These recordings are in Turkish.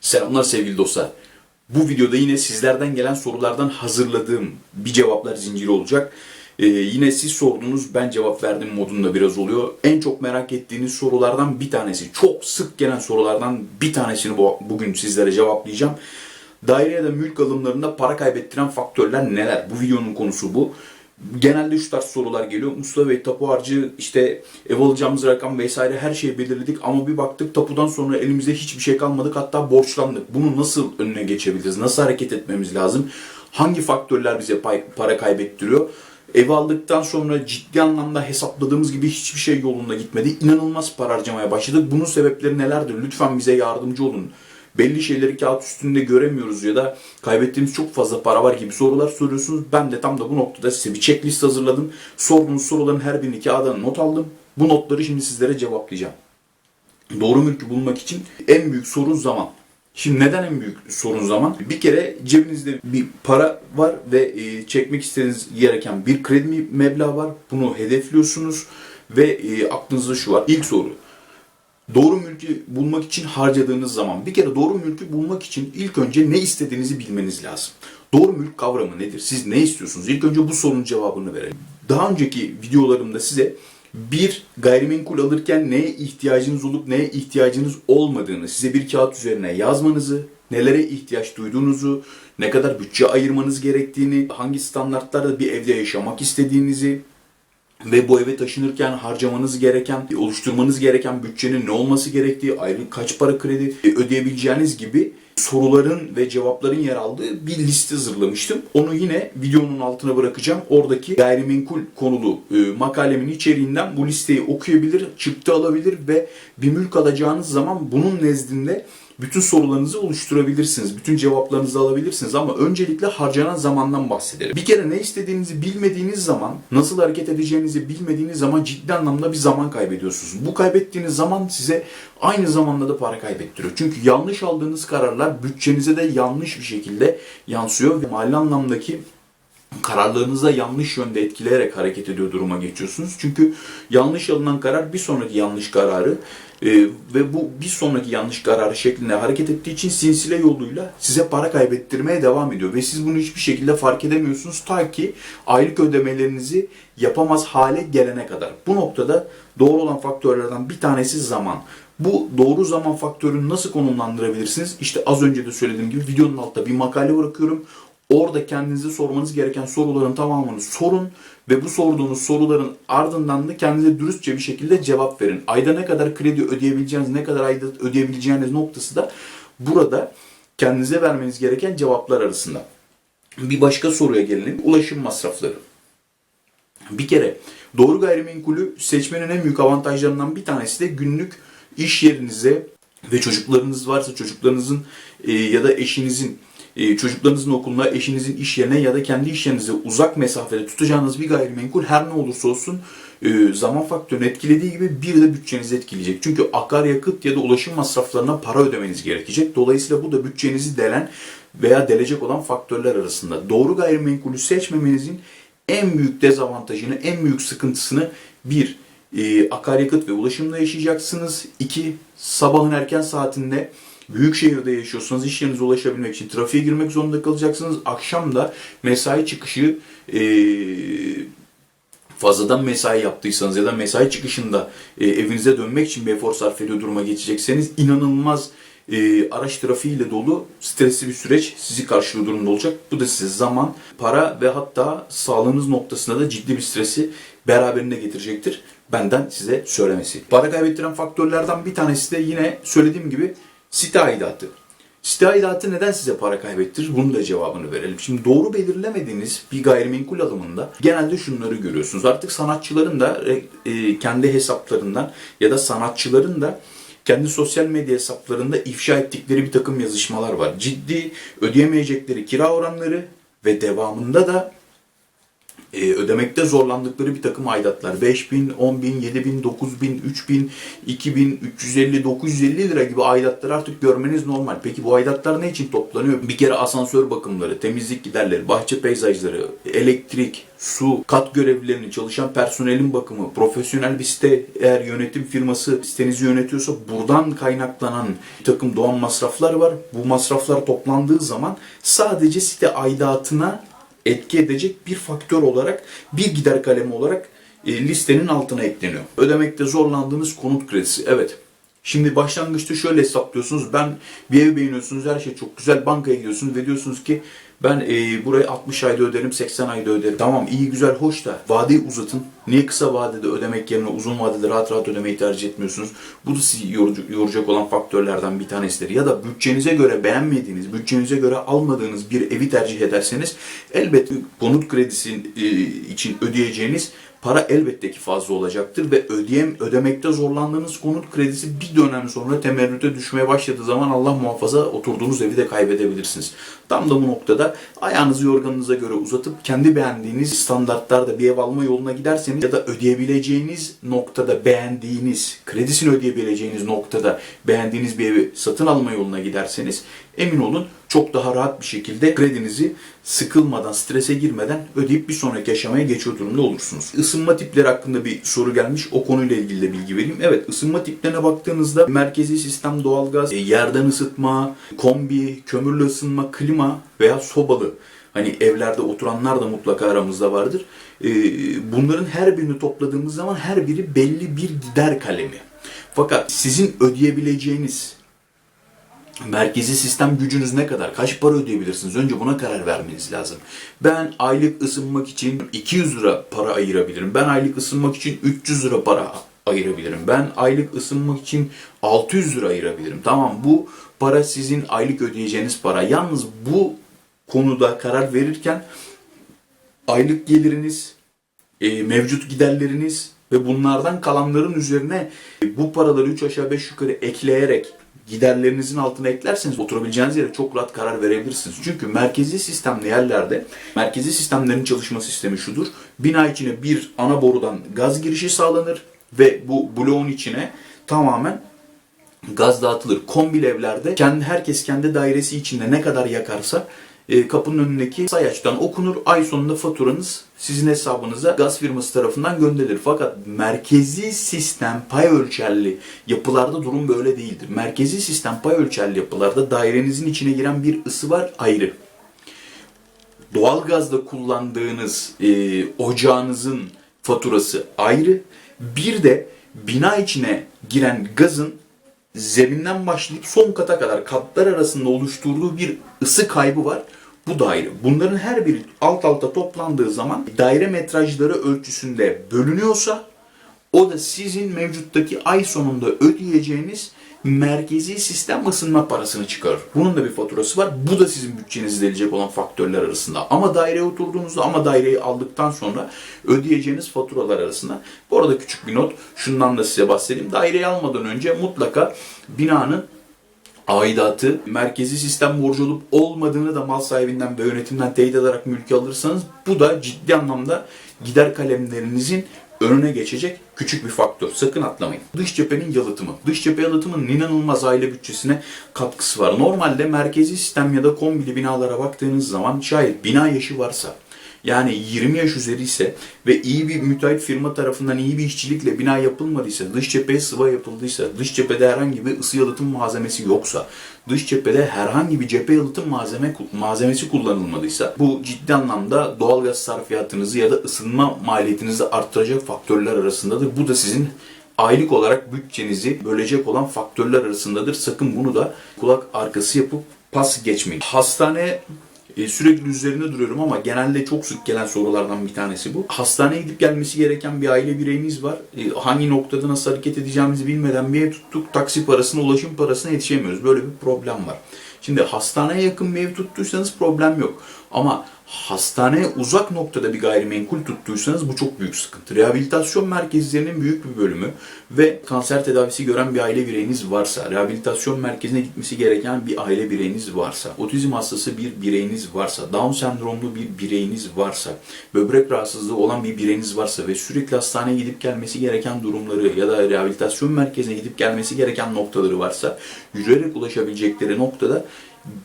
Selamlar sevgili dostlar. Bu videoda yine sizlerden gelen sorulardan hazırladığım bir cevaplar zinciri olacak. Ee, yine siz sordunuz ben cevap verdim modunda biraz oluyor. En çok merak ettiğiniz sorulardan bir tanesi, çok sık gelen sorulardan bir tanesini bu, bugün sizlere cevaplayacağım. Daire ya da mülk alımlarında para kaybettiren faktörler neler? Bu videonun konusu bu. Genelde şu tarz sorular geliyor. Mustafa Bey tapu harcı işte ev alacağımız rakam vesaire her şeyi belirledik ama bir baktık tapudan sonra elimizde hiçbir şey kalmadık hatta borçlandık. Bunu nasıl önüne geçebiliriz? Nasıl hareket etmemiz lazım? Hangi faktörler bize para kaybettiriyor? Ev aldıktan sonra ciddi anlamda hesapladığımız gibi hiçbir şey yolunda gitmedi. İnanılmaz para harcamaya başladık. Bunun sebepleri nelerdir? Lütfen bize yardımcı olun belli şeyleri kağıt üstünde göremiyoruz ya da kaybettiğimiz çok fazla para var gibi sorular soruyorsunuz. Ben de tam da bu noktada size bir checklist hazırladım. Sorduğunuz soruların her birini kağıda not aldım. Bu notları şimdi sizlere cevaplayacağım. Doğru mülkü bulmak için en büyük sorun zaman. Şimdi neden en büyük sorun zaman? Bir kere cebinizde bir para var ve e, çekmek istediğiniz gereken bir kredi meblağı var. Bunu hedefliyorsunuz ve e, aklınızda şu var. İlk soru. Doğru mülkü bulmak için harcadığınız zaman bir kere doğru mülkü bulmak için ilk önce ne istediğinizi bilmeniz lazım. Doğru mülk kavramı nedir? Siz ne istiyorsunuz? İlk önce bu sorunun cevabını verelim. Daha önceki videolarımda size bir gayrimenkul alırken neye ihtiyacınız olup neye ihtiyacınız olmadığını size bir kağıt üzerine yazmanızı, nelere ihtiyaç duyduğunuzu, ne kadar bütçe ayırmanız gerektiğini, hangi standartlarda bir evde yaşamak istediğinizi, ve bu eve taşınırken harcamanız gereken, oluşturmanız gereken bütçenin ne olması gerektiği, ayrı kaç para kredi ödeyebileceğiniz gibi soruların ve cevapların yer aldığı bir liste hazırlamıştım. Onu yine videonun altına bırakacağım. Oradaki gayrimenkul konulu e, makalemin içeriğinden bu listeyi okuyabilir, çıktı alabilir ve bir mülk alacağınız zaman bunun nezdinde bütün sorularınızı oluşturabilirsiniz. Bütün cevaplarınızı alabilirsiniz ama öncelikle harcanan zamandan bahsedelim. Bir kere ne istediğinizi bilmediğiniz zaman, nasıl hareket edeceğinizi bilmediğiniz zaman ciddi anlamda bir zaman kaybediyorsunuz. Bu kaybettiğiniz zaman size aynı zamanda da para kaybettiriyor. Çünkü yanlış aldığınız kararlar bütçenize de yanlış bir şekilde yansıyor ve mali anlamdaki kararlarınızda yanlış yönde etkileyerek hareket ediyor duruma geçiyorsunuz. Çünkü yanlış alınan karar bir sonraki yanlış kararı e, ve bu bir sonraki yanlış kararı şeklinde hareket ettiği için sinsile yoluyla size para kaybettirmeye devam ediyor. Ve siz bunu hiçbir şekilde fark edemiyorsunuz ta ki aylık ödemelerinizi yapamaz hale gelene kadar. Bu noktada doğru olan faktörlerden bir tanesi zaman. Bu doğru zaman faktörünü nasıl konumlandırabilirsiniz? İşte az önce de söylediğim gibi videonun altında bir makale bırakıyorum. Orada kendinize sormanız gereken soruların tamamını sorun ve bu sorduğunuz soruların ardından da kendinize dürüstçe bir şekilde cevap verin. Ayda ne kadar kredi ödeyebileceğiniz, ne kadar ayda ödeyebileceğiniz noktası da burada kendinize vermeniz gereken cevaplar arasında. Bir başka soruya gelelim. Ulaşım masrafları. Bir kere doğru gayrimenkulü seçmenin en büyük avantajlarından bir tanesi de günlük iş yerinize ve çocuklarınız varsa çocuklarınızın e, ya da eşinizin çocuklarınızın okuluna, eşinizin iş yerine ya da kendi iş yerinize uzak mesafede tutacağınız bir gayrimenkul her ne olursa olsun e, zaman faktörünü etkilediği gibi bir de bütçenizi etkileyecek. Çünkü akaryakıt ya da ulaşım masraflarına para ödemeniz gerekecek. Dolayısıyla bu da bütçenizi delen veya delecek olan faktörler arasında. Doğru gayrimenkulü seçmemenizin en büyük dezavantajını, en büyük sıkıntısını bir, e, akaryakıt ve ulaşımda yaşayacaksınız. İki, sabahın erken saatinde büyük şehirde yaşıyorsanız iş yerinize ulaşabilmek için trafiğe girmek zorunda kalacaksınız. Akşam da mesai çıkışı e, fazladan mesai yaptıysanız ya da mesai çıkışında e, evinize dönmek için bir efor sarf ediyor duruma geçecekseniz inanılmaz e, araç trafiğiyle dolu stresli bir süreç sizi karşılıyor durumda olacak. Bu da size zaman, para ve hatta sağlığınız noktasında da ciddi bir stresi beraberinde getirecektir. Benden size söylemesi. Para kaybettiren faktörlerden bir tanesi de yine söylediğim gibi site aidatı. Site aidatı neden size para kaybettirir? Bunun da cevabını verelim. Şimdi doğru belirlemediğiniz bir gayrimenkul alımında genelde şunları görüyorsunuz. Artık sanatçıların da e, kendi hesaplarından ya da sanatçıların da kendi sosyal medya hesaplarında ifşa ettikleri bir takım yazışmalar var. Ciddi ödeyemeyecekleri kira oranları ve devamında da e, ödemekte zorlandıkları bir takım aidatlar. 5 bin, 10 bin, 7 bin, 9 bin, 3 bin, 2 bin, 350, 950 lira gibi aidatları artık görmeniz normal. Peki bu aidatlar ne için toplanıyor? Bir kere asansör bakımları, temizlik giderleri, bahçe peyzajları, elektrik, su, kat görevlilerinin, çalışan personelin bakımı, profesyonel bir site eğer yönetim firması sitenizi yönetiyorsa buradan kaynaklanan bir takım doğan masraflar var. Bu masraflar toplandığı zaman sadece site aidatına etki edecek bir faktör olarak, bir gider kalemi olarak e, listenin altına ekleniyor. Ödemekte zorlandığınız konut kredisi. Evet. Şimdi başlangıçta şöyle hesaplıyorsunuz. Ben bir ev beğeniyorsunuz, her şey çok güzel. Bankaya gidiyorsunuz ve diyorsunuz ki ben e, burayı 60 ayda öderim, 80 ayda öderim. Tamam iyi güzel hoş da vadeyi uzatın. Niye kısa vadede ödemek yerine uzun vadede rahat rahat ödemeyi tercih etmiyorsunuz? Bu da sizi yoracak olan faktörlerden bir tanesidir. Ya da bütçenize göre beğenmediğiniz, bütçenize göre almadığınız bir evi tercih ederseniz elbette konut kredisi e, için ödeyeceğiniz para elbette ki fazla olacaktır ve ödeyem ödemekte zorlandığınız konut kredisi bir dönem sonra temerrüte düşmeye başladığı zaman Allah muhafaza oturduğunuz evi de kaybedebilirsiniz. Tam da bu noktada ayağınızı yorganınıza göre uzatıp kendi beğendiğiniz standartlarda bir ev alma yoluna giderseniz ya da ödeyebileceğiniz noktada beğendiğiniz, kredisini ödeyebileceğiniz noktada beğendiğiniz bir evi satın alma yoluna giderseniz emin olun çok daha rahat bir şekilde kredinizi sıkılmadan, strese girmeden ödeyip bir sonraki aşamaya geçiyor durumda olursunuz. Isınma tipleri hakkında bir soru gelmiş. O konuyla ilgili de bilgi vereyim. Evet, ısınma tiplerine baktığınızda merkezi sistem doğalgaz, e, yerden ısıtma, kombi, kömürlü ısınma, klima veya sobalı Hani evlerde oturanlar da mutlaka aramızda vardır. E, Bunların her birini topladığımız zaman her biri belli bir gider kalemi. Fakat sizin ödeyebileceğiniz merkezi sistem gücünüz ne kadar? Kaç para ödeyebilirsiniz? Önce buna karar vermeniz lazım. Ben aylık ısınmak için 200 lira para ayırabilirim. Ben aylık ısınmak için 300 lira para ayırabilirim. Ben aylık ısınmak için 600 lira ayırabilirim. Tamam bu para sizin aylık ödeyeceğiniz para. Yalnız bu konuda karar verirken aylık geliriniz, e, mevcut giderleriniz ve bunlardan kalanların üzerine bu paraları 3 aşağı 5 yukarı ekleyerek giderlerinizin altına eklerseniz oturabileceğiniz yere çok rahat karar verebilirsiniz. Çünkü merkezi sistemli yerlerde merkezi sistemlerin çalışma sistemi şudur. Bina içine bir ana borudan gaz girişi sağlanır ve bu bloğun içine tamamen gaz dağıtılır. Kombil evlerde kendi herkes kendi dairesi içinde ne kadar yakarsa e, kapının önündeki sayaçtan okunur. Ay sonunda faturanız sizin hesabınıza gaz firması tarafından gönderilir. Fakat merkezi sistem pay ölçerli yapılarda durum böyle değildir. Merkezi sistem pay ölçerli yapılarda dairenizin içine giren bir ısı var ayrı. Doğalgazda kullandığınız e, ocağınızın faturası ayrı. Bir de bina içine giren gazın zeminden başlayıp son kata kadar katlar arasında oluşturduğu bir ısı kaybı var. Bu da ayrı. Bunların her biri alt alta toplandığı zaman daire metrajları ölçüsünde bölünüyorsa o da sizin mevcuttaki ay sonunda ödeyeceğiniz merkezi sistem ısınma parasını çıkarır. Bunun da bir faturası var. Bu da sizin bütçenizi delecek olan faktörler arasında. Ama daireye oturduğunuzda ama daireyi aldıktan sonra ödeyeceğiniz faturalar arasında. Bu arada küçük bir not. Şundan da size bahsedeyim. Daireyi almadan önce mutlaka binanın aidatı, merkezi sistem borcu olup olmadığını da mal sahibinden ve yönetimden teyit ederek mülki alırsanız bu da ciddi anlamda gider kalemlerinizin önüne geçecek küçük bir faktör. Sakın atlamayın. Dış cephenin yalıtımı. Dış cephe yalıtımının inanılmaz aile bütçesine katkısı var. Normalde merkezi sistem ya da kombili binalara baktığınız zaman şayet bina yaşı varsa yani 20 yaş üzeri ise ve iyi bir müteahhit firma tarafından iyi bir işçilikle bina yapılmadıysa, dış cepheye sıva yapıldıysa, dış cephede herhangi bir ısı yalıtım malzemesi yoksa, dış cephede herhangi bir cephe yalıtım malzeme malzemesi kullanılmadıysa bu ciddi anlamda doğalgaz sarfiyatınızı ya da ısınma maliyetinizi arttıracak faktörler arasındadır. Bu da sizin aylık olarak bütçenizi bölecek olan faktörler arasındadır. Sakın bunu da kulak arkası yapıp pas geçmeyin. Hastane e, sürekli üzerinde duruyorum ama genelde çok sık gelen sorulardan bir tanesi bu. Hastaneye gidip gelmesi gereken bir aile bireyimiz var. E, hangi noktada nasıl hareket edeceğimizi bilmeden bir ev tuttuk. Taksi parasına, ulaşım parasına yetişemiyoruz. Böyle bir problem var. Şimdi hastaneye yakın bir ev tuttuysanız problem yok. Ama hastaneye uzak noktada bir gayrimenkul tuttuysanız bu çok büyük sıkıntı. Rehabilitasyon merkezlerinin büyük bir bölümü ve kanser tedavisi gören bir aile bireyiniz varsa, rehabilitasyon merkezine gitmesi gereken bir aile bireyiniz varsa, otizm hastası bir bireyiniz varsa, Down sendromlu bir bireyiniz varsa, böbrek rahatsızlığı olan bir bireyiniz varsa ve sürekli hastaneye gidip gelmesi gereken durumları ya da rehabilitasyon merkezine gidip gelmesi gereken noktaları varsa, yürüyerek ulaşabilecekleri noktada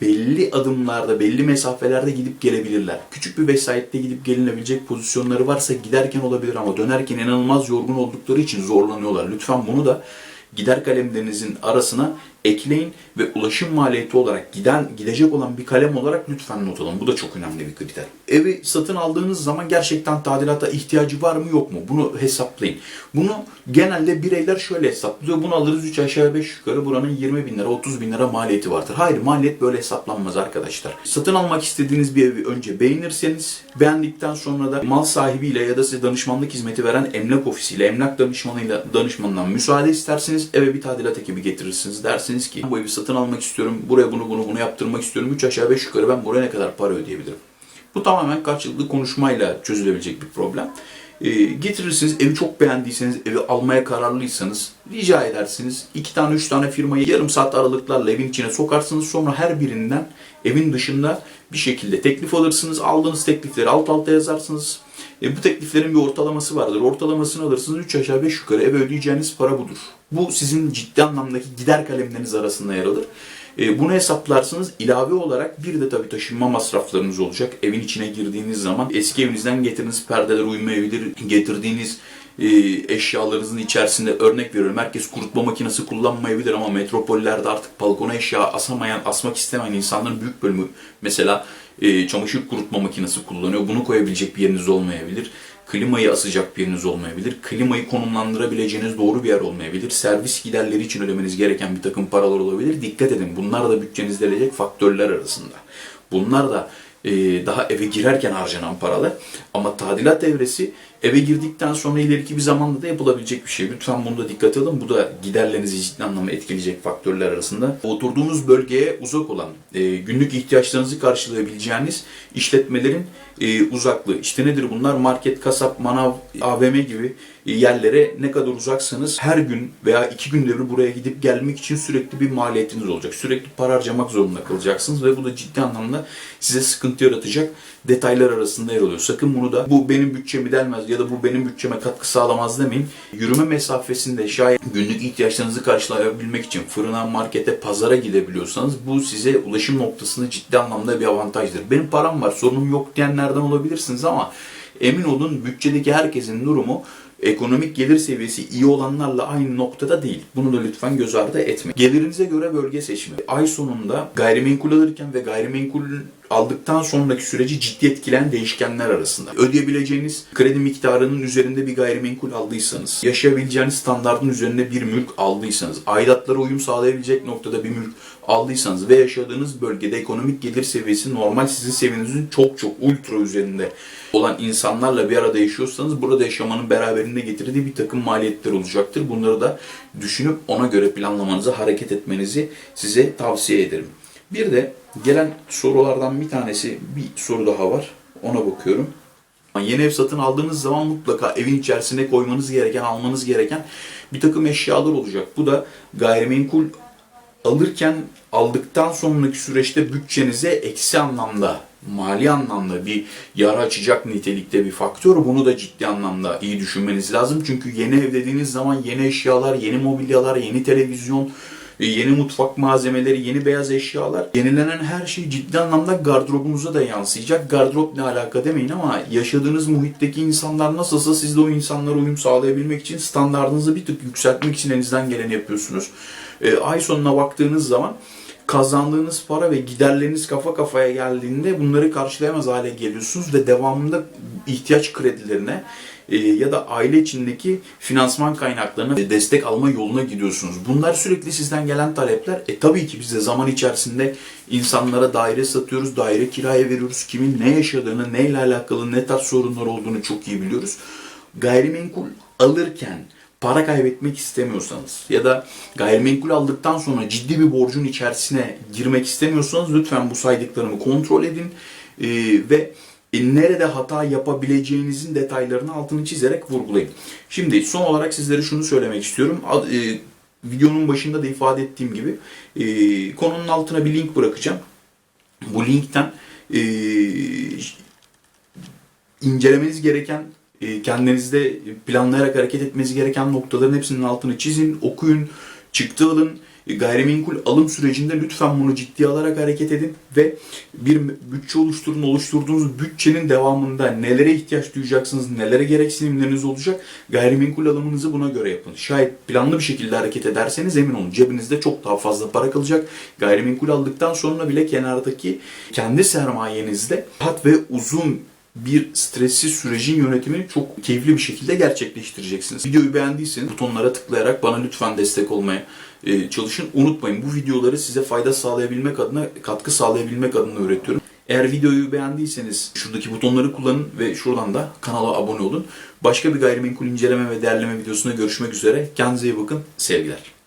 belli adımlarda, belli mesafelerde gidip gelebilirler. Küçük bir vesayette gidip gelinebilecek pozisyonları varsa giderken olabilir ama dönerken inanılmaz yorgun oldukları için zorlanıyorlar. Lütfen bunu da gider kalemlerinizin arasına ekleyin ve ulaşım maliyeti olarak giden gidecek olan bir kalem olarak lütfen not alın. Bu da çok önemli bir kriter. Evi satın aldığınız zaman gerçekten tadilata ihtiyacı var mı yok mu? Bunu hesaplayın. Bunu genelde bireyler şöyle hesaplıyor. Bunu alırız 3 aşağı 5 yukarı buranın 20 bin lira 30 bin lira maliyeti vardır. Hayır maliyet böyle hesaplanmaz arkadaşlar. Satın almak istediğiniz bir evi önce beğenirseniz beğendikten sonra da mal sahibiyle ya da size danışmanlık hizmeti veren emlak ofisiyle, emlak danışmanıyla danışmanından müsaade isterseniz eve bir tadilat ekibi getirirsiniz. Dersiniz ki bu evi satın almak istiyorum, buraya bunu bunu bunu yaptırmak istiyorum. 3 aşağı 5 yukarı ben buraya ne kadar para ödeyebilirim? Bu tamamen karşılıklı konuşmayla çözülebilecek bir problem. E, getirirsiniz, evi çok beğendiyseniz, evi almaya kararlıysanız rica edersiniz. iki tane, üç tane firmayı yarım saat aralıklarla evin içine sokarsınız. Sonra her birinden evin dışında bir şekilde teklif alırsınız. Aldığınız teklifleri alt alta yazarsınız. E, bu tekliflerin bir ortalaması vardır. Ortalamasını alırsınız 3 aşağı 5 yukarı eve ödeyeceğiniz para budur. Bu sizin ciddi anlamdaki gider kalemleriniz arasında yer alır. E, bunu hesaplarsınız. İlave olarak bir de tabii taşınma masraflarınız olacak. Evin içine girdiğiniz zaman eski evinizden getirdiğiniz perdeler uymayabilir. Getirdiğiniz e, eşyalarınızın içerisinde örnek veriyorum. Herkes kurutma makinesi kullanmayabilir ama metropollerde artık balkona eşya asamayan, asmak istemeyen insanların büyük bölümü mesela e, çamaşır kurutma makinesi kullanıyor. Bunu koyabilecek bir yeriniz olmayabilir. Klimayı asacak bir yeriniz olmayabilir. Klimayı konumlandırabileceğiniz doğru bir yer olmayabilir. Servis giderleri için ödemeniz gereken bir takım paralar olabilir. Dikkat edin. Bunlar da bütçenizde gelecek faktörler arasında. Bunlar da daha eve girerken harcanan paralar. Ama tadilat evresi eve girdikten sonra ileriki bir zamanda da yapılabilecek bir şey. Lütfen bunu da dikkat alın. Bu da giderlerinizi ciddi anlamda etkileyecek faktörler arasında. Oturduğunuz bölgeye uzak olan, e, günlük ihtiyaçlarınızı karşılayabileceğiniz işletmelerin e, uzaklığı. İşte nedir bunlar? Market, kasap, manav, AVM gibi e, yerlere ne kadar uzaksanız her gün veya iki günde bir buraya gidip gelmek için sürekli bir maliyetiniz olacak. Sürekli para harcamak zorunda kalacaksınız ve bu da ciddi anlamda size sıkıntı yaratacak detaylar arasında yer alıyor. Sakın bunu da bu benim bütçemi delmez ya da bu benim bütçeme katkı sağlamaz demeyin. Yürüme mesafesinde şayet günlük ihtiyaçlarınızı karşılayabilmek için fırına, markete, pazara gidebiliyorsanız bu size ulaşım noktasında ciddi anlamda bir avantajdır. Benim param var, sorunum yok diyenlerden olabilirsiniz ama emin olun bütçedeki herkesin durumu ekonomik gelir seviyesi iyi olanlarla aynı noktada değil. Bunu da lütfen göz ardı etmeyin. Gelirinize göre bölge seçimi. Ay sonunda gayrimenkul alırken ve gayrimenkul aldıktan sonraki süreci ciddi etkileyen değişkenler arasında. Ödeyebileceğiniz kredi miktarının üzerinde bir gayrimenkul aldıysanız, yaşayabileceğiniz standartın üzerinde bir mülk aldıysanız, aidatlara uyum sağlayabilecek noktada bir mülk aldıysanız ve yaşadığınız bölgede ekonomik gelir seviyesi normal sizin seviyenizin çok çok ultra üzerinde olan insanlarla bir arada yaşıyorsanız burada yaşamanın beraberinde getirdiği bir takım maliyetler olacaktır. Bunları da düşünüp ona göre planlamanızı, hareket etmenizi size tavsiye ederim. Bir de gelen sorulardan bir tanesi, bir soru daha var. Ona bakıyorum. Yeni ev satın aldığınız zaman mutlaka evin içerisine koymanız gereken, almanız gereken bir takım eşyalar olacak. Bu da gayrimenkul alırken aldıktan sonraki süreçte bütçenize eksi anlamda, mali anlamda bir yara açacak nitelikte bir faktör. Bunu da ciddi anlamda iyi düşünmeniz lazım. Çünkü yeni ev dediğiniz zaman yeni eşyalar, yeni mobilyalar, yeni televizyon, yeni mutfak malzemeleri, yeni beyaz eşyalar, yenilenen her şey ciddi anlamda gardırobunuza da yansıyacak. Gardırop ne alaka demeyin ama yaşadığınız muhitteki insanlar nasılsa siz de o insanlara uyum sağlayabilmek için standartınızı bir tık yükseltmek için elinizden geleni yapıyorsunuz. E, ay sonuna baktığınız zaman kazandığınız para ve giderleriniz kafa kafaya geldiğinde bunları karşılayamaz hale geliyorsunuz ve devamında ihtiyaç kredilerine e, ya da aile içindeki finansman kaynaklarına destek alma yoluna gidiyorsunuz. Bunlar sürekli sizden gelen talepler. E tabii ki biz de zaman içerisinde insanlara daire satıyoruz, daire kiraya veriyoruz. Kimin ne yaşadığını, neyle alakalı, ne tarz sorunlar olduğunu çok iyi biliyoruz. Gayrimenkul alırken para kaybetmek istemiyorsanız ya da gayrimenkul aldıktan sonra ciddi bir borcun içerisine girmek istemiyorsanız lütfen bu saydıklarımı kontrol edin e, ve e, nerede hata yapabileceğinizin detaylarını altını çizerek vurgulayın. Şimdi son olarak sizlere şunu söylemek istiyorum. Ad- e, videonun başında da ifade ettiğim gibi e, konunun altına bir link bırakacağım. Bu linkten e, incelemeniz gereken, kendinizde planlayarak hareket etmeniz gereken noktaların hepsinin altını çizin, okuyun, çıktı alın. E, Gayrimenkul alım sürecinde lütfen bunu ciddiye alarak hareket edin ve bir bütçe oluşturun. Oluşturduğunuz bütçenin devamında nelere ihtiyaç duyacaksınız, nelere gereksinimleriniz olacak. Gayrimenkul alımınızı buna göre yapın. Şayet planlı bir şekilde hareket ederseniz emin olun cebinizde çok daha fazla para kalacak. Gayrimenkul aldıktan sonra bile kenardaki kendi sermayenizde rahat ve uzun bir stressiz sürecin yönetimini çok keyifli bir şekilde gerçekleştireceksiniz. Videoyu beğendiyseniz butonlara tıklayarak bana lütfen destek olmaya e, çalışın. Unutmayın bu videoları size fayda sağlayabilmek adına, katkı sağlayabilmek adına üretiyorum. Eğer videoyu beğendiyseniz şuradaki butonları kullanın ve şuradan da kanala abone olun. Başka bir gayrimenkul inceleme ve değerleme videosunda görüşmek üzere. Kendinize iyi bakın. Sevgiler.